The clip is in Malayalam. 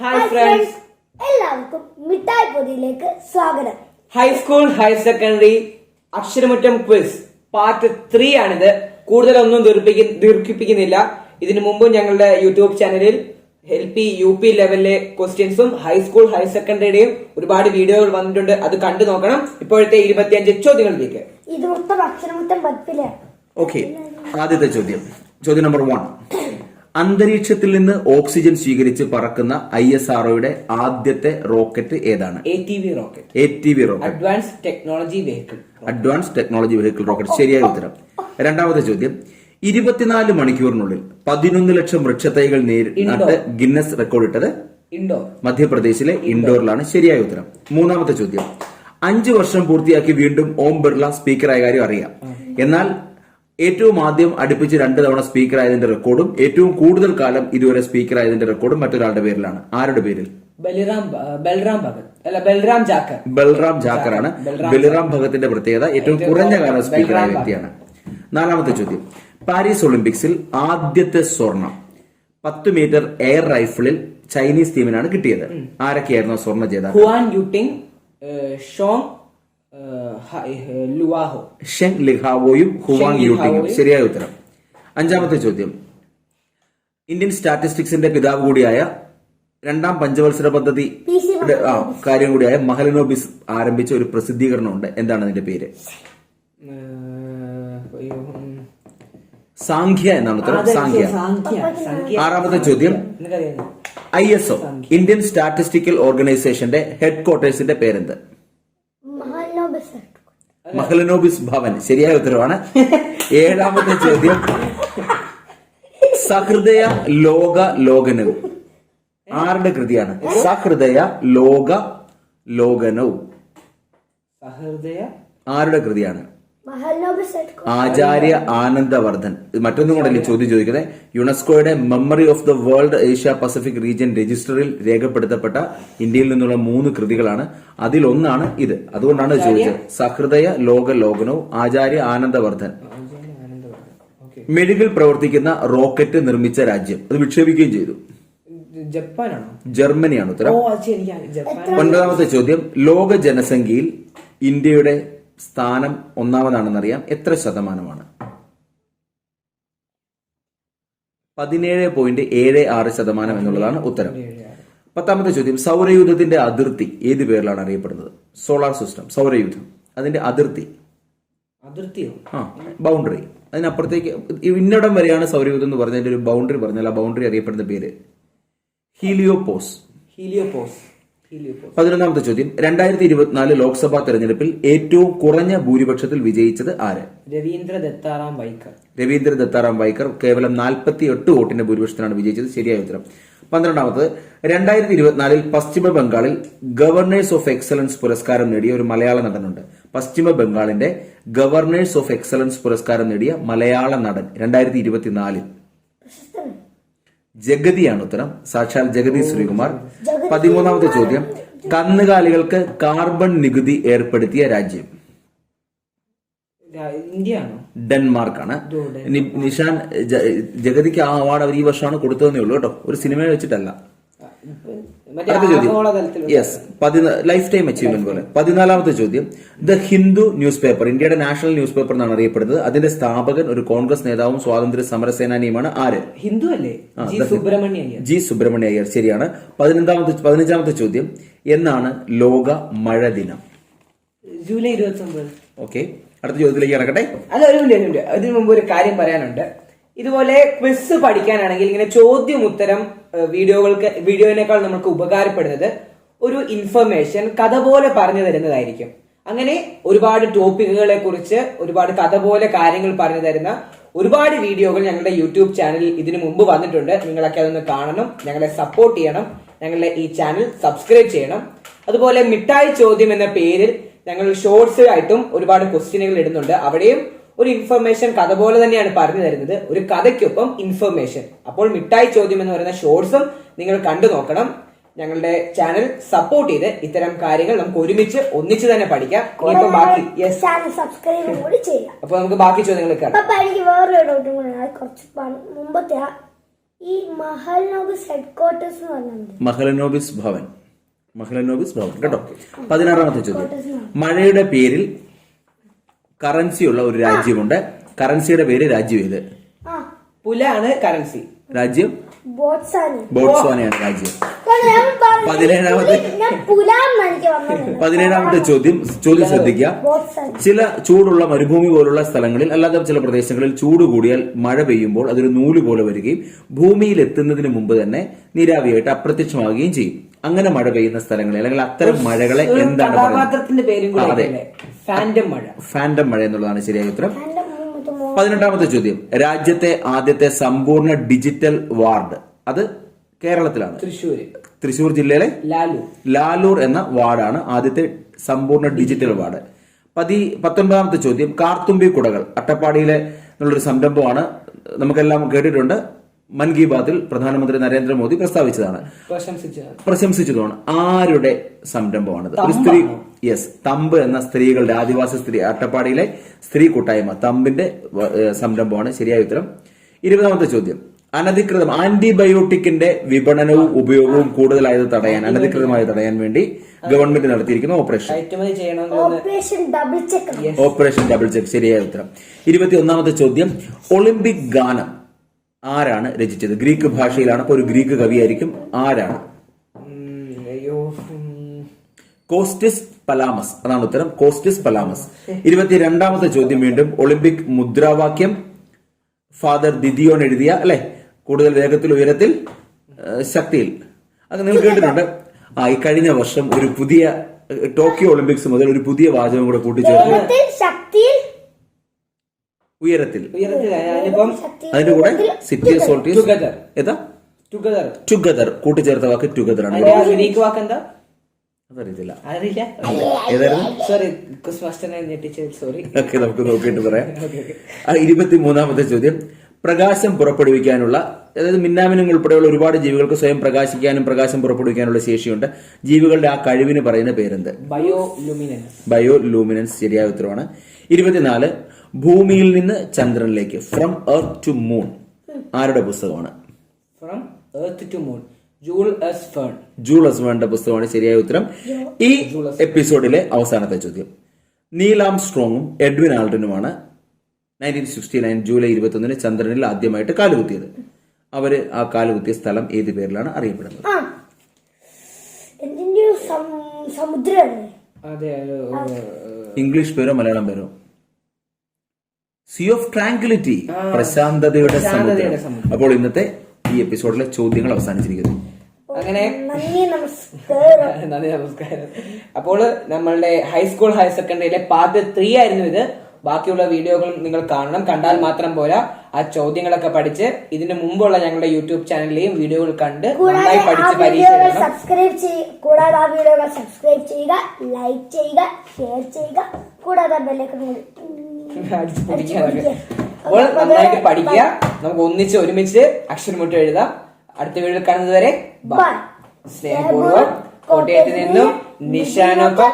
ഹായ് ഫ്രണ്ട്സ് എല്ലാവർക്കും മിഠായി പൊതിയിലേക്ക് സ്വാഗതം. High school higher secondary Aksharamuttam quiz part three ആണിത്. കൂടുതലൊന്നും ദീർഘിപ്പി- ദീർഘിപ്പിക്കുന്നില്ല. ഇതിനു മുമ്പ് ഞങ്ങളുടെ യൂട്യൂബ് ചാനലിൽ എൽ പി യു പി ലെവലിലെ ക്വസ്റ്റ്യൻസും ഹൈസ്കൂൾ ഹയർ സെക്കൻഡറിയുടെയും ഒരുപാട് വീഡിയോകൾ വന്നിട്ടുണ്ട്. അത് കണ്ടു നോക്കണം. ഇപ്പോഴത്തെ ഇരുപത്തിയഞ്ച് ചോദ്യങ്ങളിലേക്ക്. ഇത് മൊത്തം അക്ഷരമുറ്റം പത്തിലാണ് ഓക്കെ ആദ്യത്തെ ചോദ്യം. ചോദ്യം നമ്പർ വൺ അന്തരീക്ഷത്തിൽ നിന്ന് ഓക്സിജൻ സ്വീകരിച്ച് പറക്കുന്ന ഐ എസ് ആർഒയുടെ ആദ്യത്തെ റോക്കറ്റ് ഏതാണ്? A T V rocket A T V rocket advance technology vehicle advance technology vehicle rocket ശരിയായ ഉത്തരം. രണ്ടാമത്തെ ചോദ്യം. ഇരുപത്തിനാല് മണിക്കൂറിനുള്ളിൽ പതിനൊന്ന് ലക്ഷം വൃക്ഷത്തൈകൾ നേരിട്ട് ഗിന്നസ് റെക്കോർഡ് ഇട്ടത് ഇൻഡോർ മധ്യപ്രദേശിലെ ഇൻഡോറിലാണ്. ശരിയായ ഉത്തരം. മൂന്നാമത്തെ ചോദ്യം. അഞ്ചു വർഷം പൂർത്തിയാക്കി വീണ്ടും ഓം ബിർള സ്പീക്കറായ കാര്യം അറിയാം. എന്നാൽ ഏറ്റവും ആദ്യം അടുപ്പിച്ച് രണ്ട് തവണ സ്പീക്കർ ആയതിന്റെ റെക്കോർഡും ഏറ്റവും കൂടുതൽ കാലം ഇതുവരെ സ്പീക്കർ ആയതിന്റെ റെക്കോർഡും മറ്റൊരാളുടെ പേരിലാണ്. ആരുടെ പേരിൽ? ബലിറാം ബൽറാം ഭഗത്. അല്ല ബൽറാം ജാക്കർ. ബൽറാം ജാക്കറാണ്. ബലിറാം ഭഗത്തിന്റെ പ്രത്യേകത ഏറ്റവും കുറഞ്ഞ കാലം സ്പീക്കറായ വ്യക്തിയാണ്. നാലാമത്തെ ചോദ്യം. പാരീസ് ഒളിമ്പിക്സിൽ ആദ്യത്തെ സ്വർണം പത്ത് മീറ്റർ എയർ റൈഫിളിൽ ചൈനീസ് ടീമിനാണ് കിട്ടിയത്. ആരൊക്കെയായിരുന്നു സ്വർണ ജേതാക്കൾ? Huang Yuting Sheng Lihao. Sheng ലിഹാവോയും Huang Sheng യൂട്ടിങ്ങും ശരിയായ ഉത്തരം. അഞ്ചാമത്തെ ചോദ്യം. ഇന്ത്യൻ സ്റ്റാറ്റിസ്റ്റിക്സിന്റെ പിതാവ് കൂടിയായ രണ്ടാം പഞ്ചവത്സര പദ്ധതി ആ കാര്യം കൂടിയായ മഹലനോബിസ് ആരംഭിച്ച ഒരു പ്രസിദ്ധീകരണമുണ്ട്. എന്താണ് അതിന്റെ പേര്. സാഖ്യ എന്നാണ് ഉത്തരം. അതെ, സാഖ്യ. ആറാമത്തെ ചോദ്യം? I S O Indian statistical ഓർഗനൈസേഷന്റെ ഹെഡ് ക്വാർട്ടേഴ്സിന്റെ പേരെന്ത്? മഹലനോബിസ് ഭവൻ. ശരിയായ ഉത്തരവാണ്. ഏഴാമത്തെ ചോദ്യം. സഹൃദയ ലോക ലോകനവും ആരുടെ കൃതിയാണ്? സഹൃദയ ലോക ലോകനവും സഹൃദയ ആരുടെ കൃതിയാണ്? ആചാര്യ ആനന്ദവർദ്ധൻ. മറ്റൊന്നും കൂടെ ചോദ്യം ചോദിക്കുന്നത് യുനെസ്കോയുടെ memory of the world Asia Pacific region രജിസ്റ്ററിൽ രേഖപ്പെടുത്തപ്പെട്ട ഇന്ത്യയിൽ നിന്നുള്ള മൂന്ന് കൃതികളാണ്. അതിലൊന്നാണ് ഇത്. അതുകൊണ്ടാണ് ചോദിച്ചത്. സഹൃദയ ലോക ലോകനവും ആചാര്യ ആനന്ദവർദ്ധൻ. മെഡിക്കൽ മെഴുകിൽ പ്രവർത്തിക്കുന്ന റോക്കറ്റ് നിർമ്മിച്ച രാജ്യം. അത് വിക്ഷേപിക്കുകയും ചെയ്തു. ജപ്പാനാണോ? ജർമ്മനിയാണ് ഓ ഉത്തരം ഒൻപതാമത്തെ ചോദ്യം. ലോക ജനസംഖ്യയിൽ ഇന്ത്യയുടെ സ്ഥാനം ഒന്നാമതാണെന്നറിയാം. എത്ര ശതമാനമാണ്? പതിനേഴ് പോയിന്റ് ഏഴ് ആറ് ശതമാനം എന്നുള്ളതാണ് ഉത്തരം. പത്താമത്തെ ചോദ്യം സൗരയൂഥത്തിന്റെ അതിർത്തി ഏത് പേരിലാണ് അറിയപ്പെടുന്നത്? സോളാർ സിസ്റ്റം സൗരയൂഥം. അതിന്റെ അതിർത്തി. അതിർത്തിയോ? ആ ബൗണ്ടറി. അതിനപ്പുറത്തേക്ക് ഇന്നിടം വരെയാണ് സൗരയൂഥം എന്ന് പറഞ്ഞതിന്റെ ഒരു ബൗണ്ടറി പറഞ്ഞാൽ ആ ബൗണ്ടറി അറിയപ്പെടുന്ന പേര്. ഹീലിയോപോസ് ഹീലിയോപോസ്. ഹീലിയോപോസ്. പതിനൊന്നാമത്തെ ചോദ്യം. രണ്ടായിരത്തി ഇരുപത്തിനാല് ലോക്സഭാ തെരഞ്ഞെടുപ്പിൽ ഏറ്റവും കുറഞ്ഞ ഭൂരിപക്ഷത്തിൽ വിജയിച്ചത് ആര്? രവീന്ദ്ര ദത്താറാം വൈക്കർ. രവീന്ദ്ര ദത്താറാം വൈക്കർ കേവലം നാൽപ്പത്തി എട്ട് വോട്ടിന്റെ ഭൂരിപക്ഷത്തിലാണ് വിജയിച്ചത്. ശരിയായ ഉത്തരം. പന്ത്രണ്ടാമത് രണ്ടായിരത്തി ഇരുപത്തിനാലിൽ പശ്ചിമ ബംഗാളിൽ ഗവർണേഴ്സ് ഓഫ് എക്സലൻസ് പുരസ്കാരം നേടിയ ഒരു മലയാള നടനുണ്ട്. പശ്ചിമ ബംഗാളിന്റെ ഗവർണേഴ്സ് ഓഫ് എക്സലൻസ് പുരസ്കാരം നേടിയ മലയാള നടൻ രണ്ടായിരത്തി ഇരുപത്തിനാലിൽ ജഗതിയാണ് ഉത്തരം. സാക്ഷാൽ ജഗതി ശ്രീകുമാർ. പതിമൂന്നാമത്തെ ചോദ്യം. കന്നുകാലികൾക്ക് കാർബൺ നികുതി ഏർപ്പെടുത്തിയ രാജ്യം? ഡെൻമാർക്ക് ആണ് നിഷാൻ ജഗതിക്ക് ആ അവാർഡ് അവർ ഈ വർഷമാണ് കൊടുത്തതെന്നേ ഉള്ളൂ കേട്ടോ. ഒരു സിനിമ വെച്ചിട്ടല്ല. യെസ് ലൈഫ് ടൈം അച്ചീവ്മെന്റ് പോലെ. പതിനാലാമത്തെ ചോദ്യം. ദ ഹിന്ദു ന്യൂസ് പേപ്പർ ഇന്ത്യയുടെ നാഷണൽ ന്യൂസ് പേപ്പർ എന്നാണ് അറിയപ്പെടുന്നത്. അതിന്റെ സ്ഥാപകൻ ഒരു കോൺഗ്രസ് നേതാവും സ്വാതന്ത്ര്യ സമര സേനാനിയുമാണ് ആര്? ഹിന്ദു അല്ലേ? ജി സുബ്രഹ്മണ്യ അയ്യർ. ജി സുബ്രഹ്മണ്യ അയ്യർ ശരിയാണ്. പതിനഞ്ചാമത്തെ പതിനഞ്ചാമത്തെ ചോദ്യം. എന്നാണ് ലോക മഴ ദിനം? ജൂലൈ ഇരുപത്തി ഒമ്പത് ഓക്കെ അടുത്ത ചോദ്യത്തിലേക്ക് ഇറക്കട്ടെ അല്ല ഒരു മിനിറ്റ് അതിനു മുമ്പ് ഒരു കാര്യം പറയാനുണ്ട്. ഇതുപോലെ ക്വിസ് പഠിക്കാനാണെങ്കിൽ ഇങ്ങനെ ചോദ്യം ഉത്തരം വീഡിയോകൾക്ക് വീഡിയോനേക്കാൾ നമുക്ക് ഉപകാരപ്പെടുന്നത് ഒരു ഇൻഫർമേഷൻ കഥ പോലെ പറഞ്ഞു തരുന്നതായിരിക്കും. അങ്ങനെ ഒരുപാട് ടോപ്പിക്കുകളെ കുറിച്ച് ഒരുപാട് കഥ പോലെ കാര്യങ്ങൾ പറഞ്ഞു തരുന്ന ഒരുപാട് വീഡിയോകൾ ഞങ്ങളുടെ യൂട്യൂബ് ചാനലിൽ ഇതിനു മുമ്പ് വന്നിട്ടുണ്ട്. നിങ്ങളൊക്കെ അതൊന്ന് കാണണം ഞങ്ങളെ സപ്പോർട്ട് ചെയ്യണം ഞങ്ങളുടെ ഈ ചാനൽ സബ്സ്ക്രൈബ് ചെയ്യണം. അതുപോലെ മിഠായി ചോദ്യം എന്ന പേരിൽ ഞങ്ങൾ ഷോർട്സ് ആയിട്ടും ഒരുപാട് ക്വസ്റ്റ്യനുകൾ ഇടുന്നുണ്ട്. അവിടെയും ഒരു ഇൻഫർമേഷൻ കഥ പോലെ തന്നെയാണ് പറഞ്ഞു തരുന്നത്. ഒരു കഥയ്ക്കൊപ്പം ഇൻഫർമേഷൻ അപ്പോൾ മിഠായി ചോദ്യം എന്ന് പറയുന്ന ഷോർട്സും നിങ്ങൾ കണ്ടു നോക്കണം. ഞങ്ങളുടെ ചാനൽ സപ്പോർട്ട് ചെയ്ത് ഇത്തരം കാര്യങ്ങൾ നമുക്ക് ഒരുമിച്ച് ഒന്നിച്ച് തന്നെ പഠിക്കാം. ഇനിയിപ്പോ ബാക്കി ചാനൽ സബ്സ്ക്രൈബ് കൂടി ചെയ്യാം. അപ്പൊ നമുക്ക് ബാക്കി ചോദ്യങ്ങൾ എനിക്ക് കുറച്ച് മുമ്പത്തെ ഈ മഹൽനോബിസ് ഹെഡ്ക്വാർട്ടേഴ്സ് എന്ന് മഹലനോബിസ് ഭവൻ. മഹലനോബിസ് ഭവൻ. കേട്ടോ? പതിനാറാമത്തെ ചോദ്യം. മഴയുടെ പേരിൽ കറൻസിയുള്ള ഒരു രാജ്യമുണ്ട്. കറൻസിയുടെ പേര് രാജ്യം ഏത്? പുലാണ് കറൻസി രാജ്യം? ബോട്ട്സാനി ബോട്സ്വാനയാണ് രാജ്യം. പതിനേഴാമത്തെ- പതിനേഴാമത്തെ ചോദ്യം ചോദ്യം ശ്രദ്ധിക്കുക. ചില ചൂടുള്ള മരുഭൂമി പോലുള്ള സ്ഥലങ്ങളിൽ അല്ലാതെ ചില പ്രദേശങ്ങളിൽ ചൂട് കൂടിയാൽ മഴ പെയ്യുമ്പോൾ അതൊരു നൂൽ പോലെ വരികയും ഭൂമിയിൽ എത്തുന്നതിന് മുമ്പ് തന്നെ നീരാവിയായിട്ട് അപ്രത്യക്ഷമാവുകയും ചെയ്യും. അങ്ങനെ മഴ പെയ്യുന്ന സ്ഥലങ്ങളിൽ അല്ലെങ്കിൽ അത്തരം മഴകളെ എന്താണ് പറയുന്നത്? കഥാപാത്രത്തിന്റെ പേരും കൂടെ അതെ. ഇല്ലേ? മഴ. ഫാൻഡം മഴ എന്നുള്ളതാണ് ശരിയായ ഉത്തരം. പതിനെട്ടാമത്തെ ചോദ്യം. രാജ്യത്തെ ആദ്യത്തെ സമ്പൂർണ ഡിജിറ്റൽ വാർഡ്. അത് കേരളത്തിലാണ്. തൃശ്ശൂർ തൃശൂർ ജില്ലയിലെ ലാലൂർ. ലാലൂർ എന്ന വാർഡാണ് ആദ്യത്തെ സമ്പൂർണ ഡിജിറ്റൽ വാർഡ്. പതി പത്തൊൻപതാമത്തെ ചോദ്യം. കാർത്തുമ്പി കുടകൾ. അട്ടപ്പാടിയിലെ എന്നുള്ളൊരു സംരംഭമാണ് നമുക്കെല്ലാം കേട്ടിട്ടുണ്ട്. മൻ കി ബാത്തിൽ പ്രധാനമന്ത്രി നരേന്ദ്രമോദി പ്രസ്താവിച്ചതാണ്. പ്രശംസിച്ചതാണ്. ആരുടെ സംരംഭമാണത്? ഒരു സ്ത്രീ യെസ് തമ്പ് എന്ന സ്ത്രീകളുടെ ആദിവാസി സ്ത്രീ അട്ടപ്പാടിയിലെ സ്ത്രീ കൂട്ടായ്മ. തമ്പിന്റെ സംരംഭമാണ്. ശരിയായ ഉത്തരം. ഇരുപതാമത്തെ ചോദ്യം. അനധികൃതം ആന്റിബയോട്ടിക്കിന്റെ വിപണനവും ഉപയോഗവും കൂടുതലായത് തടയാൻ അനധികൃതമായി തടയാൻ വേണ്ടി ഗവൺമെന്റ് നടത്തിയിരിക്കുന്ന ഓപ്പറേഷൻ. കയറ്റുമതി ചെയ്യണമെന്ന് തോന്നുന്നു operation double check operation double check ശരിയായ ഉത്തരം. ഇരുപത്തി ഒന്നാമത്തെ ചോദ്യം. ഒളിമ്പിക് ഗാനം ആരാണ് രചിച്ചത്? ഗ്രീക്ക് ഭാഷയിലാണ് ഒരു ഗ്രീക്ക് കവിയായിരിക്കും. ആരാണ്? കോസ്റ്റിസ് പലാമസ്. അതാണ് ഉത്തരം. കോസ്റ്റിസ് പലാമസ്. ഇരുപത്തിരണ്ടാമത്തെ ചോദ്യം വീണ്ടും. ഒളിമ്പിക് മുദ്രാവാക്യം ഫാദർ ദിദിയോൺ എഴുതിയ അല്ലെ? കൂടുതൽ വേഗത്തിൽ ഉയരത്തിൽ ശക്തിയിൽ. അത് നിങ്ങൾ കേട്ടിട്ടുണ്ട്. ആ ഈ കഴിഞ്ഞ വർഷം ഒരു പുതിയ ടോക്കിയോ ഒളിമ്പിക്സ് മുതൽ ഒരു പുതിയ വാചകം കൂടെ കൂട്ടിച്ചേർത്ത്. ഉയരത്തിൽ. അതിന്റെ കൂടെ സിറ്റി സോൾട്ട് ഏതാ? ടുഗദർ ടുഗദർ കൂട്ടിച്ചേർത്ത വാക്ക് ടുഗദർ ആണ്. ഗ്രീക്ക് വാക്ക് എന്താ? അതറിയത്തില്ല. അറിയില്ല. ഏതായിരുന്നു? സോറി സോറി നമുക്ക് നോക്കിയിട്ട് പറയാം. ആ ഇരുപത്തി മൂന്നാമത്തെ ചോദ്യം. പ്രകാശം പുറപ്പെടുവിക്കാനുള്ള അതായത് മിന്നാമിനുങ്ങൾ ഉൾപ്പെടെയുള്ള ഒരുപാട് ജീവികൾക്ക് സ്വയം പ്രകാശിക്കാനും പ്രകാശം പുറപ്പെടുവിക്കാനുള്ള ശേഷിയുണ്ട്. ജീവികളുടെ ആ കഴിവിന് പറയുന്ന പേരെന്ത്? ബയോ ലൂമിനൻസ് ബയോ ലൂമിനൻസ് ശരിയായ ഉത്തരവാണ്. ഇരുപത്തിനാല് ഭൂമിയിൽ നിന്ന് ചന്ദ്രനിലേക്ക് ഫ്രം എർത്ത് ടു മൂൺ ആരുടെ പുസ്തകമാണ്? From earth to moon Jules Verne Jules പുസ്തകമാണ് ശരിയായ ഉത്തരം. ഈ എപ്പിസോഡിലെ അവസാനത്തെ ചോദ്യം. നീലാം സ്ട്രോങ്ങും എഡ്വിൻ ആൾട്ടനുമാണ് നയന്റീൻ സിക്സ്റ്റി നയൻ ജൂലൈ ഇരുപത്തൊന്നിന് ചന്ദ്രനിൽ ആദ്യമായിട്ട് കാലുകുത്തിയത്. അവർ ആ കാലുകുത്തിയ സ്ഥലം ഏത് പേരിലാണ് അറിയപ്പെടുന്നത്? ഇംഗ്ലീഷ് പേരോ മലയാളം പേരോ? സി ഓഫ് ട്രാങ്കുലിറ്റി പ്രശാന്തതയുടെ സമുദ്രം. അപ്പോൾ ഇന്നത്തെ ഈ എപ്പിസോഡിലെ ചോദ്യങ്ങൾ അവസാനിച്ചിരിക്കുന്നു. അങ്ങനെ. നന്ദി നമസ്കാരം. നന്ദി നമസ്കാരം. അപ്പോൾ നമ്മളുടെ ഹൈസ്കൂൾ ഹയർ സെക്കൻഡറിയിലെ പാർട്ട് ത്രീ ആയിരുന്നു ഇത്. ബാക്കിയുള്ള വീഡിയോകൾ നിങ്ങൾ കാണണം. കണ്ടാൽ മാത്രം പോരാ. ആ ചോദ്യങ്ങളൊക്കെ പഠിച്ച് ഇതിന് മുമ്പുള്ള ഞങ്ങളുടെ യൂട്യൂബ് ചാനലിലെയും വീഡിയോകൾ കണ്ട് നന്നായി പഠിച്ച് പരീക്ഷ സബ്സ്ക്രൈബ് ചെയ്യുക കൂടാതെ ആ വീഡിയോകൾ സബ്സ്ക്രൈബ് ചെയ്യുക ലൈക്ക് ചെയ്യുക ഷെയർ ചെയ്യുക. കൂടാതെ അപ്പോൾ നന്നായിട്ട് പഠിക്കുക. നമുക്ക് ഒന്നിച്ച് ഒരുമിച്ച് അക്ഷരമുട്ട് എഴുതാം. അടുത്ത വീഡിയോ കാണുന്നത് വരെ സ്നേഹപൂർവം. കോട്ടയത്ത് നിന്നും നിഷാനൊപ്പം